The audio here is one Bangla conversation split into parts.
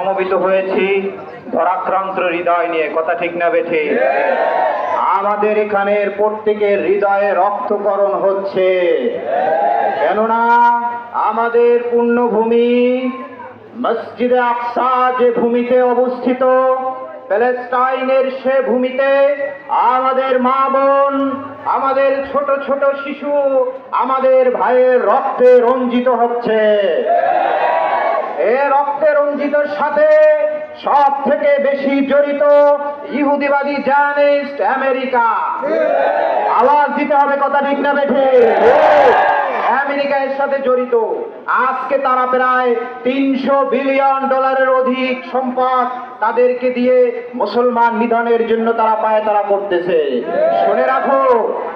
সমবেত হয়েছি। ধরাক্রান্ত হৃদয় নিয়ে কথা ঠিক না বেঠে। আমাদের এখানের প্রত্যেকের হৃদয়ে রক্তকরণ হচ্ছে। কেননা আমাদের পুণ্যভূমি মসজিদে আকসা যে ভূমিতে অবস্থিত, প্যালেস্টাইনের সে ভূমিতে আমাদের মা বোন, আমাদের ছোট ছোট শিশু, আমাদের ভাইয়ের রক্তে রঞ্জিত হচ্ছে। রক্তে রঞ্জিতর সাথে সব থেকে বেশি জড়িত ইহুদিবাদী জার্নিস্ট আমেরিকা। আওয়াজ দিতে হবে কথা ঠিক না বেঠে। আমেরিকা সাথে জড়িত। আজকে তারা প্রায় তিনশো বিলিয়ন ডলারের অধিক সম্পদ তাদেরকে দিয়ে মুসলমান নিধনের জন্য তারা পায় তারা করতেছে। শুনে রাখো,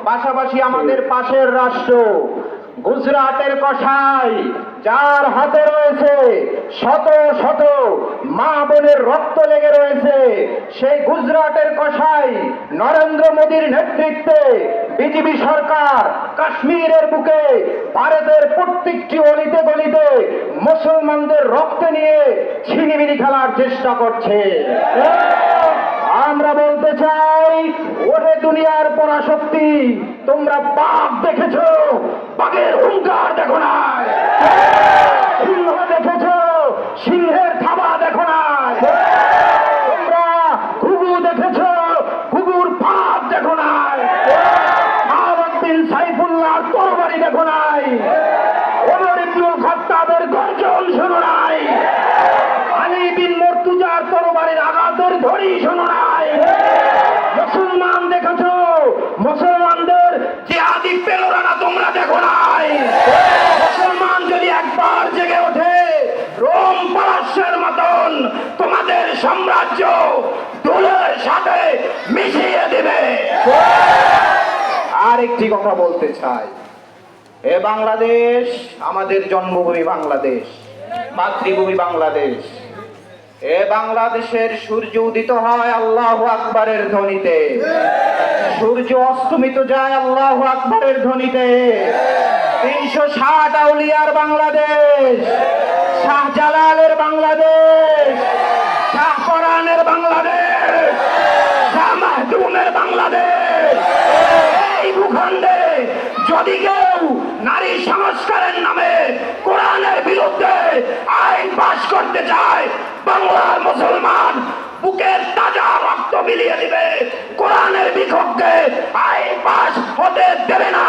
পাশাপাশি আমাদের পাশের রাষ্ট্র গুজরাটের কষাই যার হাতে রয়েছে শত শত মা বোনের রক্ত লেগে রয়েছে, সেই গুজরাটের কষাই নরেন্দ্র মোদীর নেতৃত্বে বিজেপি সরকার কাশ্মীরের বুকে ভারতের প্রত্যেকটি অলিতে গলিতে মুসলমানদের রক্ত নিয়ে ছিনিমিনি খেলার চেষ্টা করছে। আমরা বলতে চাই ওরে দুনিয়ার পরাশক্তি, তোমরা বাঘ দেখেছ, বাঘের হুঙ্কার দেখো না সিংহ দেখেছ, সিংহের থাবা দেখো না তোমরা দেখেছ দেখো সাইফুল্লাহ তরবারি দেখো নাই। মর্তুজার তরবারির আঘাতের ধরি শোনো নাই। সাম্রাজ্য দোলের সাথে মিশিয়ে দেবে। আর একটি কথা বলতে চাই। এ বাংলাদেশ, আমাদের জন্মভূমি বাংলাদেশ, মাতৃভূমি বাংলাদেশ। এ বাংলাদেশের সূর্য উদিত হয় আল্লাহ আকবরের ধ্বনিতে। সূর্য অস্তমিত যায় আল্লাহ আকবরের ধ্বনিতে। তিনশো ষাট আউলিয়ার বাংলাদেশ, শাহজালালের বাংলাদেশ। শাহপরানের বাংলাদেশ মাহদুমের বাংলাদেশ। এই ভূখণ্ডে যদি কেউ নারী সংস্কারের নামে কোরআনের বিরুদ্ধে আইন পাশ করতে চায়, বাংলার মুসলমান বুকের তাজা রক্ত মিলিয়ে দিবে। কোরআনের বিপক্ষে আইন পাশ হতে দেবে না।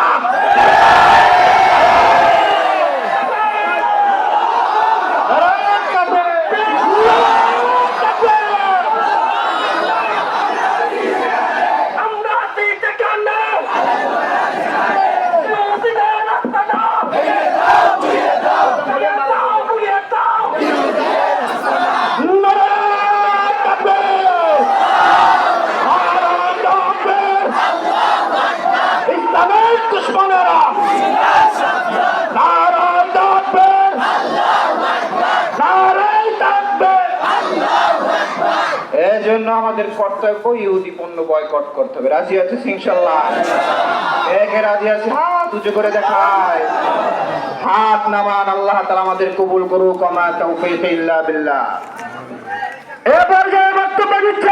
আমাদের কর্তব্য, ইহুদি পণ্য বয়কট করতে হবে। রাজি আছে, ইনশাল্লাহ? একে রাজি আছে। হাত উঁচু করে দেখায়। হাত নামান, আল্লাহ তালা আমাদের কবুল করুক। আমার ইল্লা এবার যে বক্তব্য দিচ্ছে